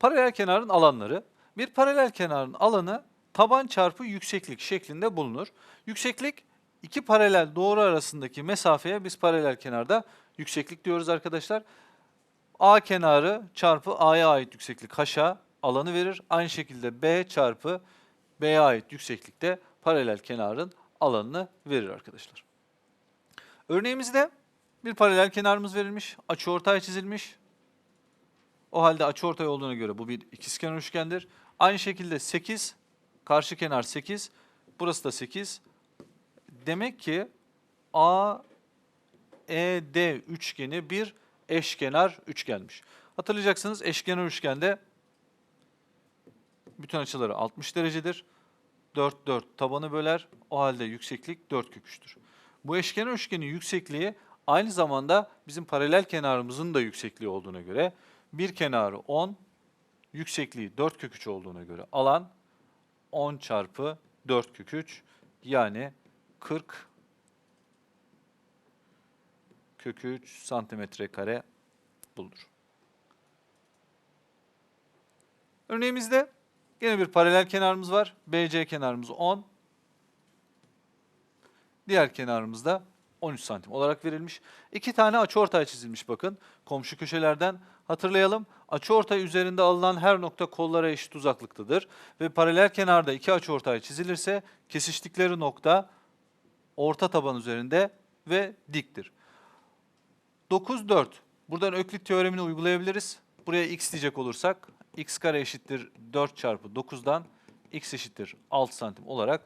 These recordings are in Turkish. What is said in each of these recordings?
Paralel kenarın alanları. Bir paralel kenarın alanı taban çarpı yükseklik şeklinde bulunur. Yükseklik iki paralel doğru arasındaki mesafeye biz paralel kenarda yükseklik diyoruz arkadaşlar. A kenarı çarpı A'ya ait yükseklik haşa alanı verir. Aynı şekilde B çarpı B'ye ait yükseklikte paralel kenarın alanını verir arkadaşlar. Örneğimizde bir paralel kenarımız verilmiş, açıortay çizilmiş. O halde açıortay olduğuna göre bu bir ikizkenar üçgendir. Aynı şekilde 8, karşı kenar 8, burası da 8. Demek ki A, E, D üçgeni bir eşkenar üçgenmiş. Hatırlayacaksınız eşkenar üçgende bütün açıları 60 derecedir. 4 4 tabanı böler. O halde yükseklik 4 kök üçtür. Bu eşkenar üçgenin yüksekliği aynı zamanda bizim paralel kenarımızın da yüksekliği olduğuna göre bir kenarı 10, yüksekliği 4 kök 3 olduğuna göre alan 10 çarpı 4 kök 3 yani 40 kök 3 santimetre kare bulunur. Örneğimizde yine bir paralel kenarımız var. BC kenarımız 10. Diğer kenarımız da 13 santim olarak verilmiş. İki tane açıortay çizilmiş bakın. Komşu köşelerden hatırlayalım. Açıortay üzerinde alınan her nokta kollara eşit uzaklıktadır. Ve paralel kenarda iki açıortay çizilirse kesiştikleri nokta orta taban üzerinde ve diktir. 9, 4. Buradan Öklit teoremini uygulayabiliriz. Buraya x diyecek olursak x kare eşittir 4 çarpı 9'dan x eşittir 6 santim olarak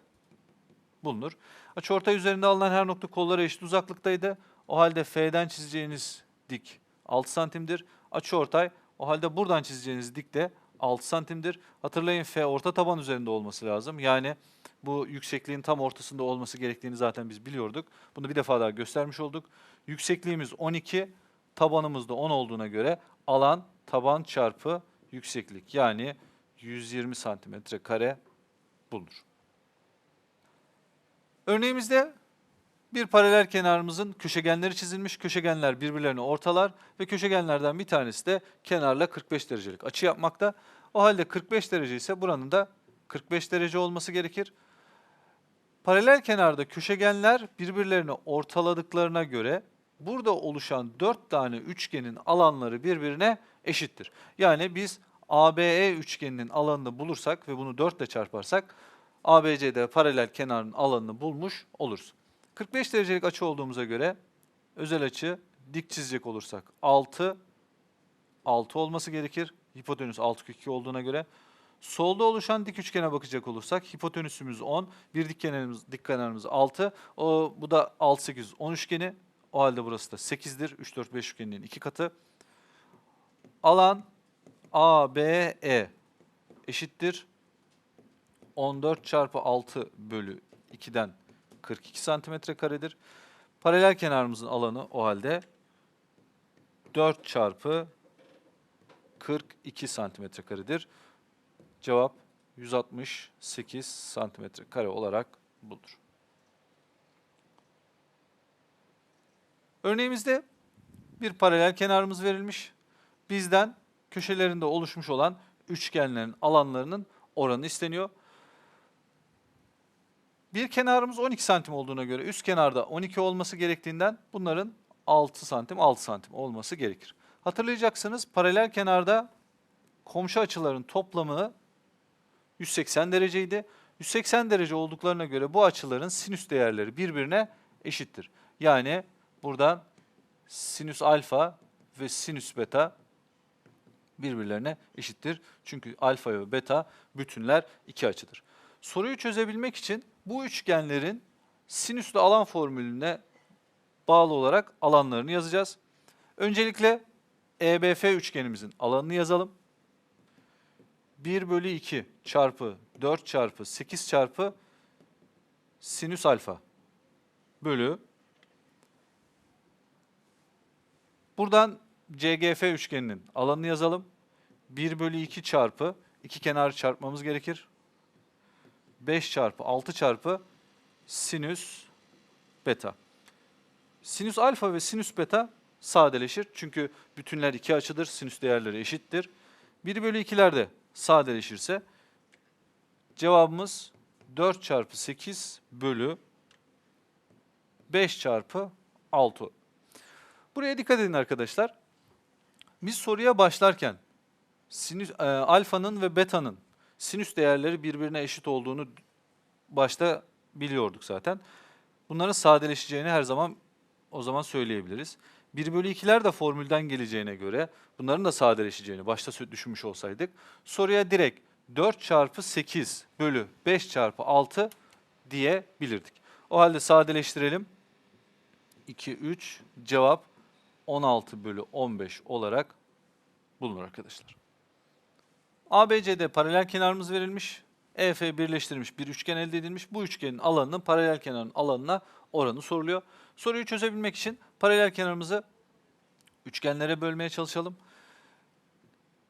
bulunur. Açıortay üzerinde alınan her nokta kollara eşit uzaklıktaydı. O halde F'den çizeceğiniz dik 6 santimdir. Açıortay o halde buradan çizeceğiniz dik de 6 santimdir. Hatırlayın F orta taban üzerinde olması lazım. Yani bu yüksekliğin tam ortasında olması gerektiğini zaten biz biliyorduk. Bunu bir defa daha göstermiş olduk. Yüksekliğimiz 12, tabanımız da 10 olduğuna göre alan taban çarpı yükseklik yani 120 santimetre kare bulunur. Örneğimizde bir paralel kenarımızın köşegenleri çizilmiş. Köşegenler birbirlerini ortalar ve köşegenlerden bir tanesi de kenarla 45 derecelik açı yapmakta. O halde 45 derece ise buranın da 45 derece olması gerekir. Paralel kenarda köşegenler birbirlerini ortaladıklarına göre burada oluşan 4 tane üçgenin alanları birbirine eşittir. Yani biz ABE üçgeninin alanını bulursak ve bunu 4 ile çarparsak ABC'de paralel kenarın alanını bulmuş oluruz. 45 derecelik açı olduğumuza göre özel açı dik çizecek olursak 6 6 olması gerekir. Hipotenüs 6 kök 2 olduğuna göre. Solda oluşan dik üçgene bakacak olursak hipotenüsümüz 10, bir dik kenarımız, dik kenarımız 6. O, bu da 6, 8, 10 üçgeni. O halde burası da 8'dir. 3, 4, 5 üçgeninin iki katı. Alan ABE eşittir. 14 çarpı 6 bölü 2'den 42 santimetre karedir. Paralel kenarımızın alanı o halde 4 çarpı 42 santimetre karedir. Cevap 168 santimetre kare olarak bulunur. Örneğimizde bir paralel kenarımız verilmiş. Bizden köşelerinde oluşmuş olan üçgenlerin alanlarının oranı isteniyor. Bir kenarımız 12 santim olduğuna göre üst kenarda 12 olması gerektiğinden bunların 6 santim 6 santim olması gerekir. Hatırlayacaksınız paralel kenarda komşu açıların toplamı 180 dereceydi. 180 derece olduklarına göre bu açıların sinüs değerleri birbirine eşittir. Yani buradan sinüs alfa ve sinüs beta birbirlerine eşittir. Çünkü alfa ve beta bütünler iki açıdır. Soruyu çözebilmek için bu üçgenlerin sinüslü alan formülüne bağlı olarak alanlarını yazacağız. Öncelikle EBF üçgenimizin alanını yazalım. 1 bölü 2 çarpı 4 çarpı 8 çarpı sinüs alfa bölü buradan CGF üçgeninin alanını yazalım. 1 bölü 2 çarpı iki kenarı çarpmamız gerekir. 5 çarpı 6 çarpı sinüs beta. Sinüs alfa ve sinüs beta sadeleşir. Çünkü bütünler iki açıdır. Sinüs değerleri eşittir. 1 bölü 2'ler de sadeleşirse cevabımız 4 çarpı 8 bölü 5 çarpı 6. Buraya dikkat edin arkadaşlar. Biz soruya başlarken sinüs, e, alfanın ve beta'nın sinüs değerleri birbirine eşit olduğunu başta biliyorduk zaten. Bunların sadeleşeceğini her zaman o zaman söyleyebiliriz. 1 bölü 2'ler de formülden geleceğine göre bunların da sadeleşeceğini başta düşünmüş olsaydık soruya direkt 4 çarpı 8 bölü 5 çarpı 6 diyebilirdik. O halde sadeleştirelim. 2, 3 cevap 16 bölü 15 olarak bulunur arkadaşlar. ABC'de paralel kenarımız verilmiş. EF birleştirilmiş bir üçgen elde edilmiş. Bu üçgenin alanının paralel kenarın alanına oranı soruluyor. Soruyu çözebilmek için paralel kenarımızı üçgenlere bölmeye çalışalım.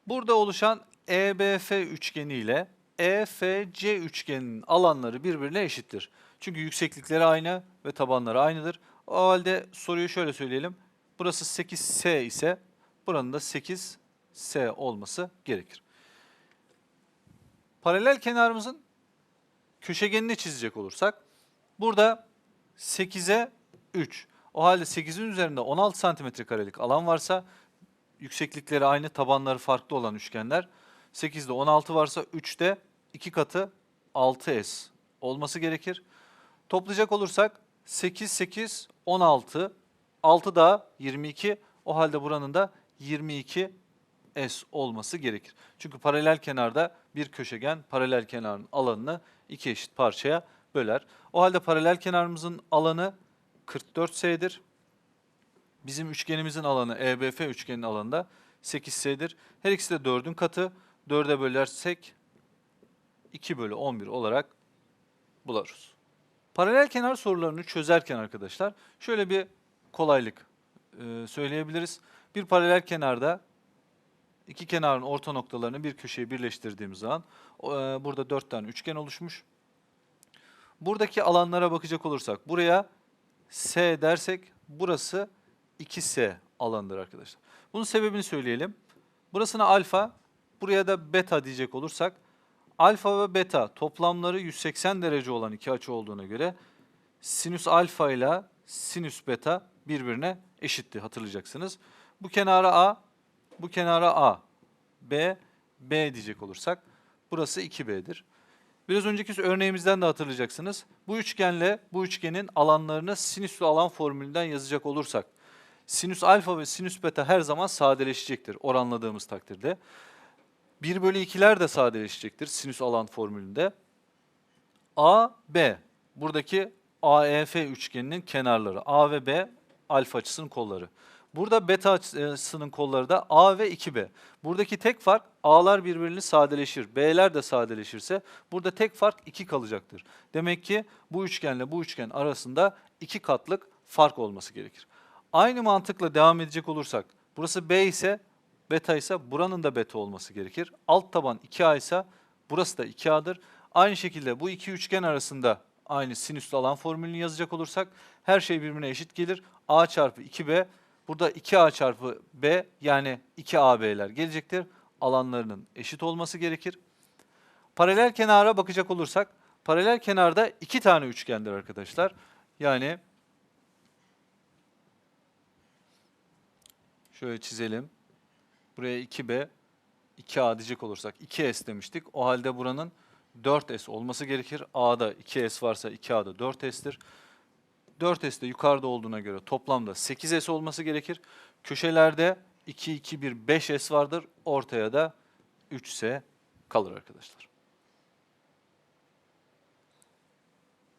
Burada oluşan EBF üçgeni ile EFC üçgeninin alanları birbirine eşittir. Çünkü yükseklikleri aynı ve tabanları aynıdır. O halde soruyu şöyle söyleyelim. Burası 8S ise buranın da 8S olması gerekir. Paralel kenarımızın köşegenini çizecek olursak burada 8'e 3. O halde 8'in üzerinde 16 santimetre karelik alan varsa yükseklikleri aynı, tabanları farklı olan üçgenler 8'de 16 varsa 3'te 2 katı 6S olması gerekir. Toplayacak olursak 8, 8, 16, 6 daha 22. O halde buranın da 22 S olması gerekir. Çünkü paralel kenarda bir köşegen paralel kenarın alanını iki eşit parçaya böler. O halde paralel kenarımızın alanı 44S'dir. Bizim üçgenimizin alanı EBF üçgenin alanı da 8S'dir. Her ikisi de 4'ün katı. 4'e bölersek 2 bölü 11 olarak buluruz. Paralel kenar sorularını çözerken arkadaşlar şöyle bir kolaylık e, söyleyebiliriz. Bir paralel kenarda iki kenarın orta noktalarını bir köşeye birleştirdiğimiz zaman e, burada dört tane üçgen oluşmuş. Buradaki alanlara bakacak olursak buraya S dersek burası 2S alandır arkadaşlar. Bunun sebebini söyleyelim. Burasına alfa, buraya da beta diyecek olursak alfa ve beta toplamları 180 derece olan iki açı olduğuna göre sinüs alfa ile sinüs beta birbirine eşitti hatırlayacaksınız. Bu kenara A, bu kenara A, B, B diyecek olursak burası 2B'dir. Biraz önceki örneğimizden de hatırlayacaksınız. Bu üçgenle bu üçgenin alanlarını sinüslü alan formülünden yazacak olursak sinüs alfa ve sinüs beta her zaman sadeleşecektir oranladığımız takdirde. 1 bölü 2'ler de sadeleşecektir sinüs alan formülünde. A, B. Buradaki AEF üçgeninin kenarları. A ve B alfa açısının kolları. Burada beta açısının kolları da A ve 2B. Buradaki tek fark A'lar birbirini sadeleşir. B'ler de sadeleşirse burada tek fark 2 kalacaktır. Demek ki bu üçgenle bu üçgen arasında iki katlık fark olması gerekir. Aynı mantıkla devam edecek olursak burası B ise beta ise buranın da beta olması gerekir. Alt taban 2A ise burası da 2A'dır. Aynı şekilde bu iki üçgen arasında aynı sinüslü alan formülünü yazacak olursak her şey birbirine eşit gelir. A çarpı 2B burada 2A çarpı B yani 2AB'ler gelecektir. Alanlarının eşit olması gerekir. Paralel kenara bakacak olursak paralel kenarda iki tane üçgendir arkadaşlar. Yani şöyle çizelim. Buraya 2B, 2A diyecek olursak 2S demiştik. O halde buranın 4S olması gerekir. A'da 2S varsa 2A'da 4S'tir. 4S de yukarıda olduğuna göre toplamda 8S olması gerekir. Köşelerde 2, 2, 1, 5S vardır. Ortaya da 3S kalır arkadaşlar.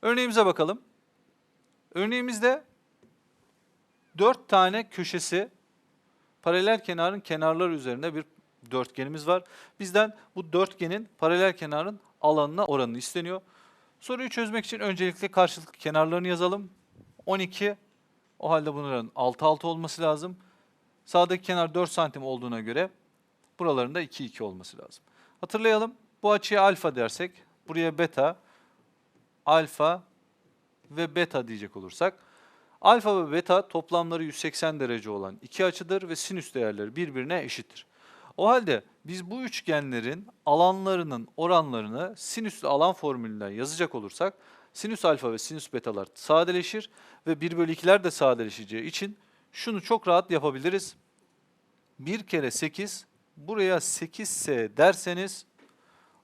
Örneğimize bakalım. Örneğimizde 4 tane köşesi paralel kenarın kenarları üzerinde bir dörtgenimiz var. Bizden bu dörtgenin paralel kenarın alanına oranı isteniyor. Soruyu çözmek için öncelikle karşılıklı kenarlarını yazalım. 12, o halde bunların 6 6 olması lazım. Sağdaki kenar 4 santim olduğuna göre buraların da 2 2 olması lazım. Hatırlayalım, bu açıya alfa dersek, buraya beta, alfa ve beta diyecek olursak, alfa ve beta toplamları 180 derece olan iki açıdır ve sinüs değerleri birbirine eşittir. O halde biz bu üçgenlerin alanlarının oranlarını sinüslü alan formülünden yazacak olursak sinüs alfa ve sinüs betalar sadeleşir ve 1 bölü 2'ler de sadeleşeceği için şunu çok rahat yapabiliriz. 1 kere 8 buraya 8S derseniz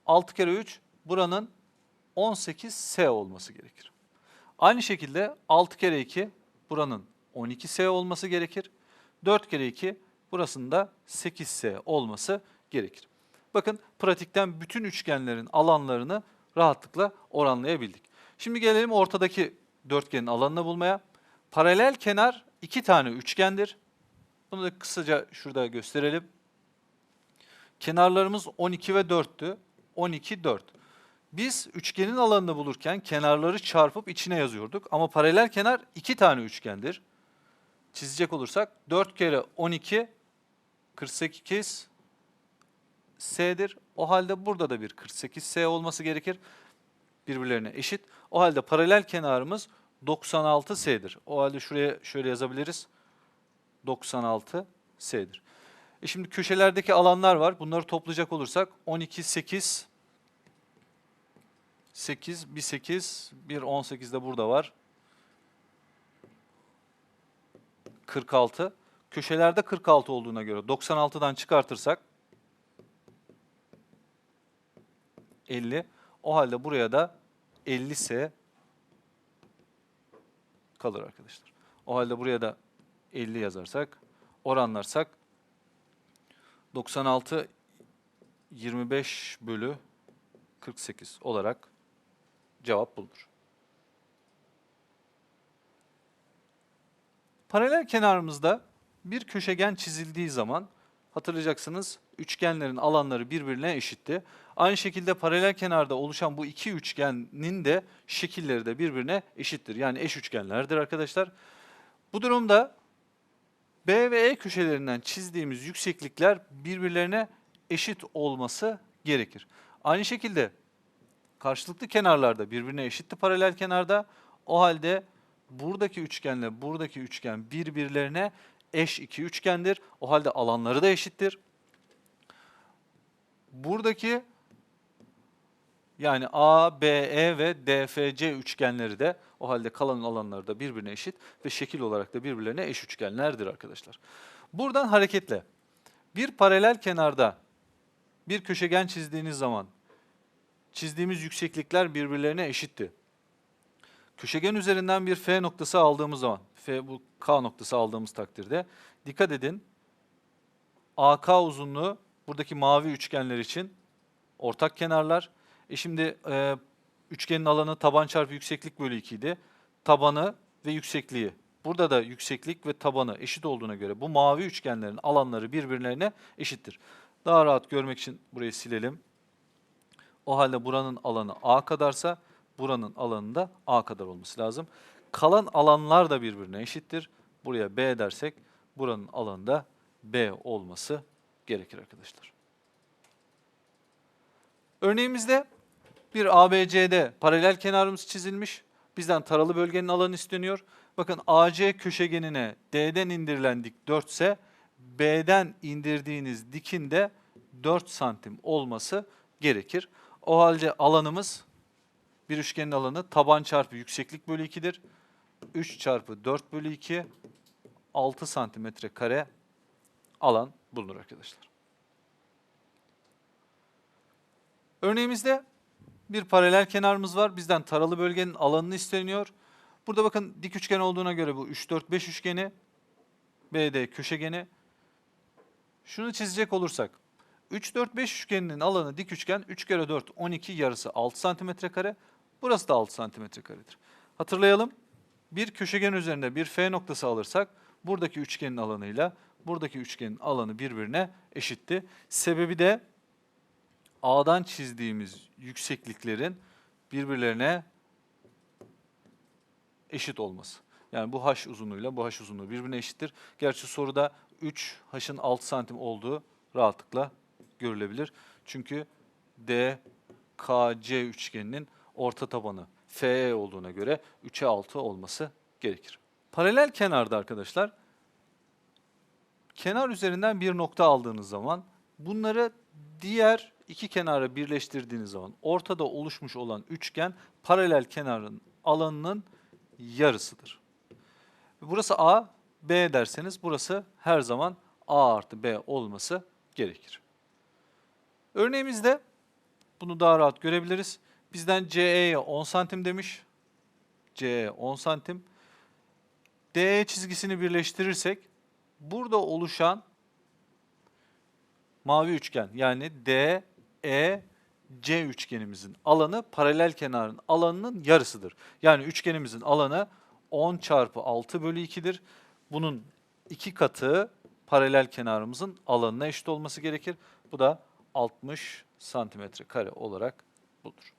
6 kere 3 buranın 18S olması gerekir. Aynı şekilde 6 kere 2 buranın 12S olması gerekir. 4 kere 2 burasının da 8S olması gerekir. Bakın pratikten bütün üçgenlerin alanlarını rahatlıkla oranlayabildik. Şimdi gelelim ortadaki dörtgenin alanını bulmaya. Paralel kenar iki tane üçgendir. Bunu da kısaca şurada gösterelim. Kenarlarımız 12 ve 4'tü. 12, 4. Biz üçgenin alanını bulurken kenarları çarpıp içine yazıyorduk. Ama paralel kenar iki tane üçgendir. Çizecek olursak 4 kere 12, 48 S'dir. O halde burada da bir 48 S olması gerekir. Birbirlerine eşit. O halde paralel kenarımız 96 S'dir. O halde şuraya şöyle yazabiliriz. 96 S'dir. E şimdi köşelerdeki alanlar var. Bunları toplayacak olursak 12, 8, 8, bir 8, bir 18 de burada var. 46. Köşelerde 46 olduğuna göre 96'dan çıkartırsak 50. O halde buraya da 50 S kalır arkadaşlar. O halde buraya da 50 yazarsak, oranlarsak 96 25 bölü 48 olarak cevap bulunur. Paralel kenarımızda bir köşegen çizildiği zaman hatırlayacaksınız üçgenlerin alanları birbirine eşitti. Aynı şekilde paralel kenarda oluşan bu iki üçgenin de şekilleri de birbirine eşittir. Yani eş üçgenlerdir arkadaşlar. Bu durumda B ve E köşelerinden çizdiğimiz yükseklikler birbirlerine eşit olması gerekir. Aynı şekilde karşılıklı kenarlarda birbirine eşitti paralel kenarda. O halde buradaki üçgenle buradaki üçgen birbirlerine eş iki üçgendir. O halde alanları da eşittir. Buradaki yani A, B, E ve DFC üçgenleri de o halde kalan alanları da birbirine eşit ve şekil olarak da birbirlerine eş üçgenlerdir arkadaşlar. Buradan hareketle bir paralel kenarda bir köşegen çizdiğiniz zaman çizdiğimiz yükseklikler birbirlerine eşitti. Köşegen üzerinden bir F noktası aldığımız zaman, F bu K noktası aldığımız takdirde dikkat edin. AK uzunluğu buradaki mavi üçgenler için ortak kenarlar. E şimdi e, üçgenin alanı taban çarpı yükseklik bölü 2 idi. Tabanı ve yüksekliği. Burada da yükseklik ve tabanı eşit olduğuna göre bu mavi üçgenlerin alanları birbirlerine eşittir. Daha rahat görmek için burayı silelim. O halde buranın alanı A kadarsa buranın alanı da A kadar olması lazım. Kalan alanlar da birbirine eşittir. Buraya B dersek buranın alanı da B olması gerekir arkadaşlar. Örneğimizde bir ABCD paralel kenarımız çizilmiş. Bizden taralı bölgenin alanı isteniyor. Bakın AC köşegenine D'den indirilen dik 4 ise B'den indirdiğiniz dikin de 4 santim olması gerekir. O halde alanımız bir üçgenin alanı taban çarpı yükseklik bölü 2'dir. 3 çarpı 4 bölü 2 6 santimetre kare alan bulunur arkadaşlar. Örneğimizde bir paralel kenarımız var. Bizden taralı bölgenin alanını isteniyor. Burada bakın dik üçgen olduğuna göre bu 3, 4, 5 üçgeni, BD köşegeni. Şunu çizecek olursak, 3, 4, 5 üçgeninin alanı dik üçgen 3 kere 4, 12 yarısı 6 santimetre kare. Burası da 6 santimetre karedir. Hatırlayalım, bir köşegen üzerinde bir F noktası alırsak, buradaki üçgenin alanıyla buradaki üçgenin alanı birbirine eşitti. Sebebi de A'dan çizdiğimiz yüksekliklerin birbirlerine eşit olması. Yani bu h uzunluğuyla bu h uzunluğu birbirine eşittir. Gerçi soruda 3 h'ın 6 santim olduğu rahatlıkla görülebilir. Çünkü DKC üçgeninin orta tabanı FE olduğuna göre 3'e 6 olması gerekir. Paralel kenarda arkadaşlar kenar üzerinden bir nokta aldığınız zaman Bunları diğer iki kenara birleştirdiğiniz zaman ortada oluşmuş olan üçgen paralel kenarın alanının yarısıdır. Burası A, B derseniz burası her zaman A artı B olması gerekir. Örneğimizde bunu daha rahat görebiliriz. Bizden CE'ye 10 santim demiş. CE 10 santim. DE çizgisini birleştirirsek burada oluşan mavi üçgen yani D, E, C üçgenimizin alanı paralel kenarın alanının yarısıdır. Yani üçgenimizin alanı 10 çarpı 6 bölü 2'dir. Bunun iki katı paralel kenarımızın alanına eşit olması gerekir. Bu da 60 santimetre kare olarak budur.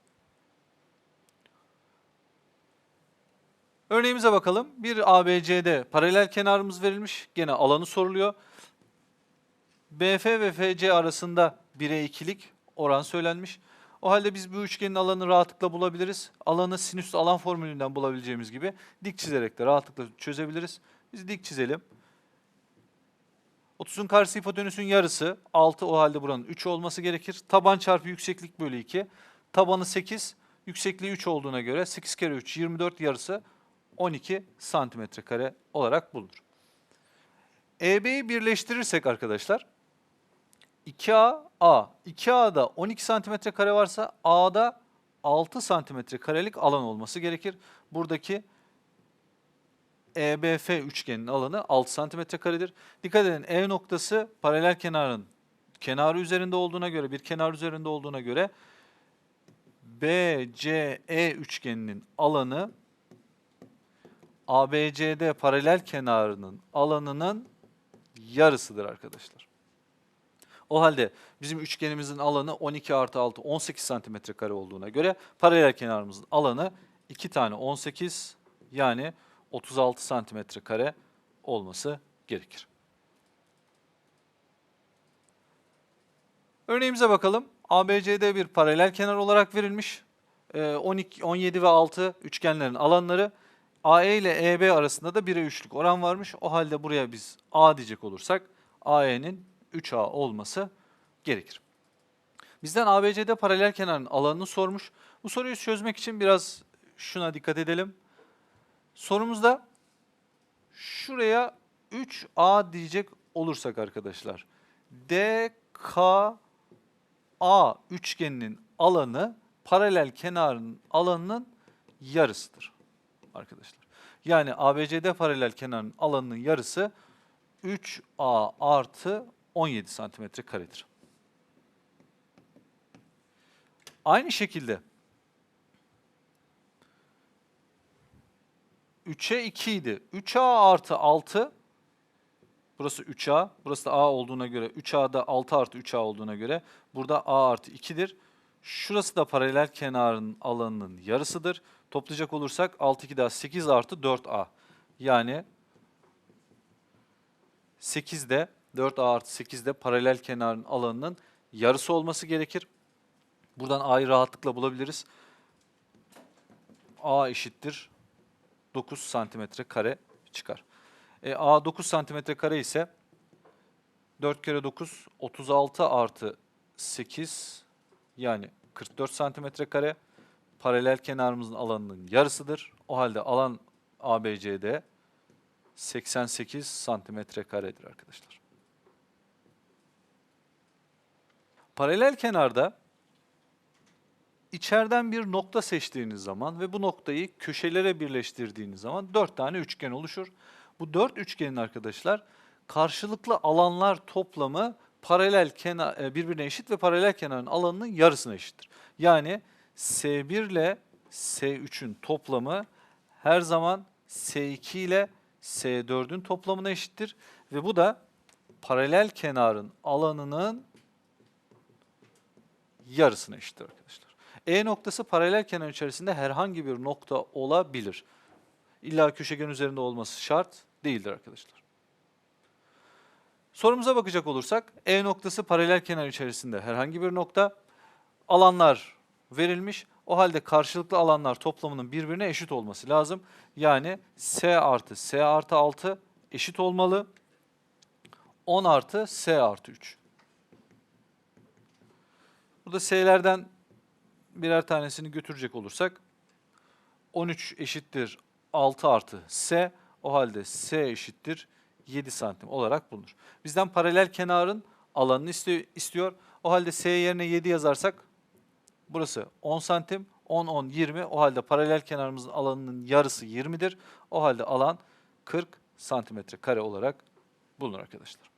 Örneğimize bakalım. Bir ABC'de paralel kenarımız verilmiş. Gene alanı soruluyor. BF ve FC arasında 1'e 2'lik oran söylenmiş. O halde biz bu üçgenin alanını rahatlıkla bulabiliriz. Alanı sinüs alan formülünden bulabileceğimiz gibi dik çizerek de rahatlıkla çözebiliriz. Biz dik çizelim. 30'un karşısı hipotenüsün yarısı. 6 o halde buranın 3 olması gerekir. Taban çarpı yükseklik bölü 2. Tabanı 8, yüksekliği 3 olduğuna göre 8 kere 3 24 yarısı 12 santimetre kare olarak bulunur. EB'yi birleştirirsek arkadaşlar 2A, A. 2A'da 12 santimetre kare varsa A'da 6 santimetre karelik alan olması gerekir. Buradaki EBF üçgenin alanı 6 santimetre karedir. Dikkat edin E noktası paralel kenarın kenarı üzerinde olduğuna göre, bir kenar üzerinde olduğuna göre BCE üçgeninin alanı ABCD paralel kenarının alanının yarısıdır arkadaşlar. O halde bizim üçgenimizin alanı 12 artı 6 18 santimetre kare olduğuna göre paralel kenarımızın alanı 2 tane 18 yani 36 santimetre kare olması gerekir. Örneğimize bakalım. ABCD bir paralel kenar olarak verilmiş. Ee, 12, 17 ve 6 üçgenlerin alanları. AE ile EB arasında da 1'e 3'lük oran varmış. O halde buraya biz A diyecek olursak AE'nin 3A olması gerekir. Bizden ABCD paralel kenarın alanını sormuş. Bu soruyu çözmek için biraz şuna dikkat edelim. Sorumuzda şuraya 3A diyecek olursak arkadaşlar. DKA üçgeninin alanı paralel kenarın alanının yarısıdır arkadaşlar. Yani ABCD paralel kenarın alanının yarısı 3A artı 17 santimetre karedir. Aynı şekilde 3'e 2 idi. 3A artı 6 burası 3A, burası da A olduğuna göre 3A'da 6 artı 3A olduğuna göre burada A artı 2'dir. Şurası da paralel kenarın alanının yarısıdır. Toplayacak olursak 6 2 daha 8 artı 4A. Yani 8'de 4A artı 8'de paralel kenarın alanının yarısı olması gerekir. Buradan A'yı rahatlıkla bulabiliriz. A eşittir 9 santimetre kare çıkar. E, A 9 santimetre kare ise 4 kere 9 36 artı 8 yani 44 santimetre kare paralel kenarımızın alanının yarısıdır. O halde alan ABCD 88 santimetre karedir arkadaşlar. Paralel kenarda içeriden bir nokta seçtiğiniz zaman ve bu noktayı köşelere birleştirdiğiniz zaman dört tane üçgen oluşur. Bu dört üçgenin arkadaşlar karşılıklı alanlar toplamı paralel kenar e, birbirine eşit ve paralel kenarın alanının yarısına eşittir. Yani S1 ile S3'ün toplamı her zaman S2 ile S4'ün toplamına eşittir ve bu da paralel kenarın alanının yarısına eşittir arkadaşlar. E noktası paralel kenar içerisinde herhangi bir nokta olabilir. İlla köşegen üzerinde olması şart değildir arkadaşlar. Sorumuza bakacak olursak E noktası paralel kenar içerisinde herhangi bir nokta. Alanlar verilmiş. O halde karşılıklı alanlar toplamının birbirine eşit olması lazım. Yani S artı S artı 6 eşit olmalı. 10 artı S artı 3. Burada S'lerden birer tanesini götürecek olursak 13 eşittir 6 artı S. O halde S eşittir 7 santim olarak bulunur. Bizden paralel kenarın alanını istiyor. O halde S yerine 7 yazarsak burası 10 santim. 10, 10, 20. O halde paralel kenarımızın alanının yarısı 20'dir. O halde alan 40 santimetre kare olarak bulunur arkadaşlar.